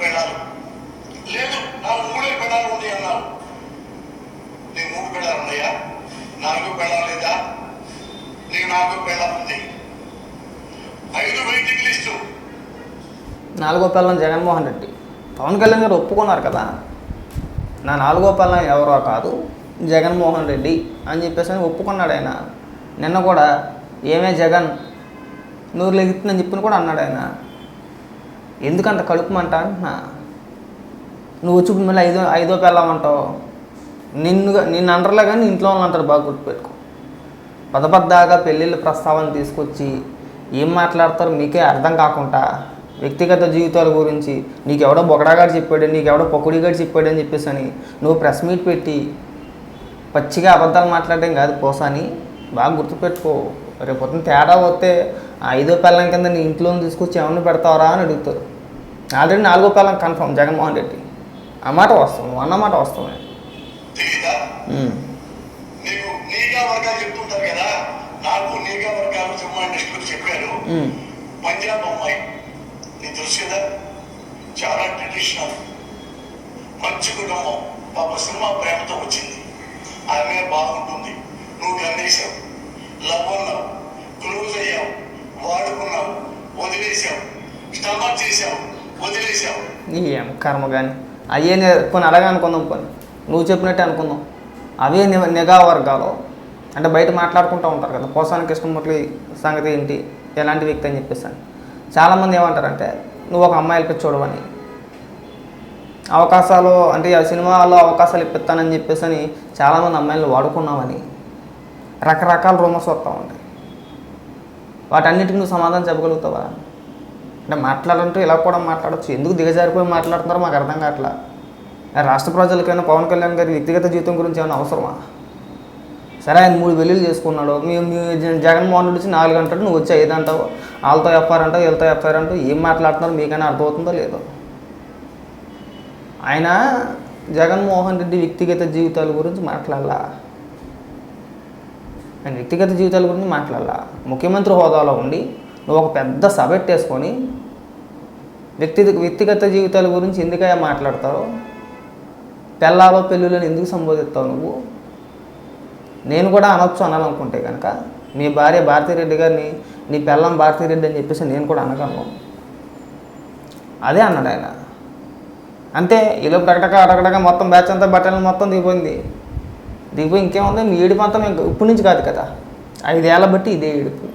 పెళ్ళాలి లేదు నా మూడే పెళ్ళాలు ఉన్నాయి అన్నావు. నీ మూడు పెళ్ళాలు ఉన్నాయా? నాలుగు పెళ్ళాలు లేదా? నీ నాలుగు పెళ్ళాలు ఉంది ఐదు వెయిటింగ్ లిస్టు. నాలుగో పిల్లం జగన్మోహన్ రెడ్డి. పవన్ కళ్యాణ్ గారు ఒప్పుకున్నారు కదా. నా నాలుగో పిల్లం ఎవరో కాదు జగన్మోహన్ రెడ్డి అని చెప్పేసి అని ఒప్పుకున్నాడు ఆయన. నిన్న కూడా ఏమే జగన్ నూరు లెగుతుందని చెప్పిన కూడా అన్నాడు ఆయన. ఎందుకంత కడుపుమంట అంటున్నా నువ్వు వచ్చి మళ్ళీ ఐదో ఐదో పెళ్ళమంటావు నిన్నుగా నిన్ను అంటారులే కానీ ఇంట్లో వాళ్ళు అంటారు బాగా గుర్తుపెట్టుకో. పదపద్దాగా పెళ్ళిళ్ళ ప్రస్తావన తీసుకొచ్చి ఏం మాట్లాడతారో మీకే అర్థం కాకుండా వ్యక్తిగత జీవితాల గురించి నీకెవడో బొగడాగాడు చెప్పాడు నీకెవడో పొకుడిగాడు చెప్పాడు అని చెప్పేసి అని నువ్వు ప్రెస్ మీట్ పెట్టి పచ్చిగా అబద్ధాలు మాట్లాడడం కాదు పోసాని బాగా గుర్తుపెట్టుకో. రేపు పొద్దున్న తేడా వస్తే ఐదో పిల్లం కింద నీ ఇంట్లో తీసుకొచ్చి ఏమన్నా పెడతావరా అని అడుగుతారు. ఆల్రెడీ నాలుగో పిల్లం కన్ఫర్మ్ జగన్మోహన్ రెడ్డి. ఆ మాట వస్తాం అన్న మాట పంజాబ్ అమ్మాయి నీకు తెలుసు కదా చాలా ట్రెడిషనల్ మంచి కుటుంబం పాప సినిమా ప్రేమతో వచ్చింది. ఆమె బాగుంటుంది నువ్వు గమనించావు. లవ్ అన్నావు క్లోజ్ అయ్యావు. వాడుకున్నావు వదిలేసావు స్టమక్ చేసావు వదిలేసావు ఏం కర్మ కానీ అయ్యే కొన్ని అలాగే అనుకుందాం పని. నువ్వు చెప్పినట్టే అనుకుందాం. అవే నిఘా వర్గాలు. అంటే బయట మాట్లాడుకుంటూ ఉంటారు కదా. పోసానికి కృష్ణమూర్తి సంగతి ఏంటి? ఎలాంటి వ్యక్తి అని చెప్పేసి అని. చాలామంది ఏమంటారంటే నువ్వు ఒక అమ్మాయిలకి చూడవని అవకాశాలు అంటే ఆ అవకాశాలు ఇప్పిస్తానని చెప్పేసి అని చాలామంది అమ్మాయిలు వాడుకున్నామని. రకరకాల రూమర్స్ వస్తూ ఉంటాయి. వాటన్నిటికి నువ్వు సమాధానం చెప్పగలుగుతావా? అంటే మాట్లాడాలంటే ఇలా కూడా మాట్లాడచ్చు. ఎందుకు దిగజారిపోయి మాట్లాడుతున్నారో మాకు అర్థం కావట్లా. రాష్ట్ర ప్రజలకైనా పవన్ కళ్యాణ్ గారి వ్యక్తిగత జీవితం గురించి ఏమైనా అవసరమా? సరే ఆయన మూడు పెళ్ళిళ్ళు చేసుకున్నాడు. మీ జగన్మోహన్ రెడ్డి వచ్చి నాలుగు అంటాడు నువ్వు వచ్చి ఐదు అంటావు. వాళ్ళతో ఎఫ్ఆర్ అంటావు వీళ్ళతో ఎఫ్ఐఆర్ అంటావు. ఏం మాట్లాడుతున్నారో మీకైనా అర్థమవుతుందో లేదో. ఆయన జగన్మోహన్ రెడ్డి వ్యక్తిగత జీవితాల గురించి మాట్లాడాలా? ఆయన వ్యక్తిగత జీవితాల గురించి మాట్లాడాలా. ముఖ్యమంత్రి హోదాలో ఉండి నువ్వు ఒక పెద్ద సభ పెట్టేసుకొని వ్యక్తి వ్యక్తిగత జీవితాల గురించి ఎందుకయ్యా మాట్లాడతావు? పెళ్ళాలో పెళ్ళిళ్ళని ఎందుకు సంబోధిస్తావు నువ్వు? నేను కూడా అనొచ్చు అనాలనుకుంటే కనుక మీ భార్య భారతిరెడ్డి గారిని నీ పెళ్ళం భారతిరెడ్డి అని చెప్పేసి నేను కూడా అనగలను. అదే అన్నాడు ఆయన అంతే ఇలా టకటక అడగడక మొత్తం బ్యాచ్ అంతా బట్టలు మొత్తం దిగిపోయింది. దిగిపోయి ఇంకేముంది? మీ ఏడుపు అంతా మేము ఇప్పటి నుంచి కాదు కదా. ఐదేళ్ళ బట్టి ఇదే ఏడుపు.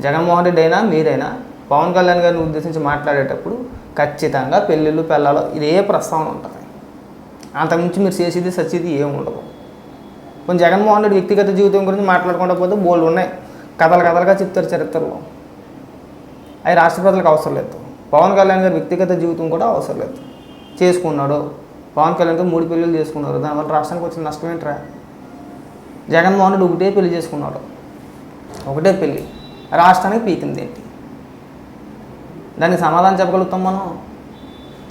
జగన్మోహన్ రెడ్డి అయినా మీరైనా పవన్ కళ్యాణ్ గారిని ఉద్దేశించి మాట్లాడేటప్పుడు ఖచ్చితంగా పెళ్ళిళ్ళు పెళ్ళాలో ఇదే ప్రస్తావన ఉంటుంది. అంతకుమించి మీరు చేసేది సచ్చేది ఏమి ఉండదు. కొంచెం జగన్మోహన్ రెడ్డి వ్యక్తిగత జీవితం గురించి మాట్లాడకుండా పోతే బోల్డ్ ఉన్నాయి. కథలు కథలుగా చెప్తారు చరిత్రలో. అవి రాష్ట్ర ప్రజలకు అవసరం లేదు. పవన్ కళ్యాణ్ గారి వ్యక్తిగత జీవితం కూడా అవసరం లేదు. చేసుకున్నాడు పవన్ కళ్యాణ్ మూడు పెళ్ళిళ్ళు చేసుకున్నారు. దానివల్ల రాష్ట్రానికి వచ్చిన నష్టం ఏంట్రా? జగన్మోహన్ రెడ్డి ఒకటే పెళ్ళి చేసుకున్నాడు. ఒకటే పెళ్ళి రాష్ట్రానికి పీకింది ఏంటి దానికి సమాధానం చెప్పగలుగుతాం మనం?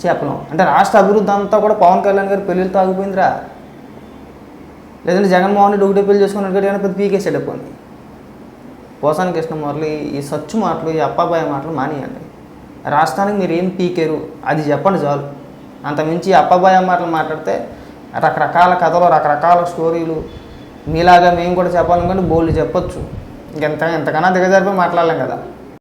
చెప్పలేం. అంటే రాష్ట్ర అభివృద్ధి అంతా కూడా పవన్ కళ్యాణ్ గారి పెళ్ళిళ్ళతో ఆగిపోయిందిరా లేదంటే జగన్మోహన్ రెడ్డి ఒకటే పెళ్ళి చేసుకున్నాడు కానీ పెద్ద పీకేసాడు పోనీ పోసాని కృష్ణమురళి ఈ సచ్చు మాటలు ఈ అప్పాబాయి మాటలు మానేయండి. రాష్ట్రానికి మీరు ఏం పీకేరు? అది చెప్పండి చాలు. అంతమించి అప్పాబాయ మాటలు మాట్లాడితే రకరకాల కథలు రకరకాల స్టోరీలు. మీలాగా మేము కూడా చెప్పాలనుకుంటే బోల్డ్ చెప్పొచ్చు. ఇంకెంత ఎంతకన్నా దిగజారిపోయి మాట్లాడలేం కదా.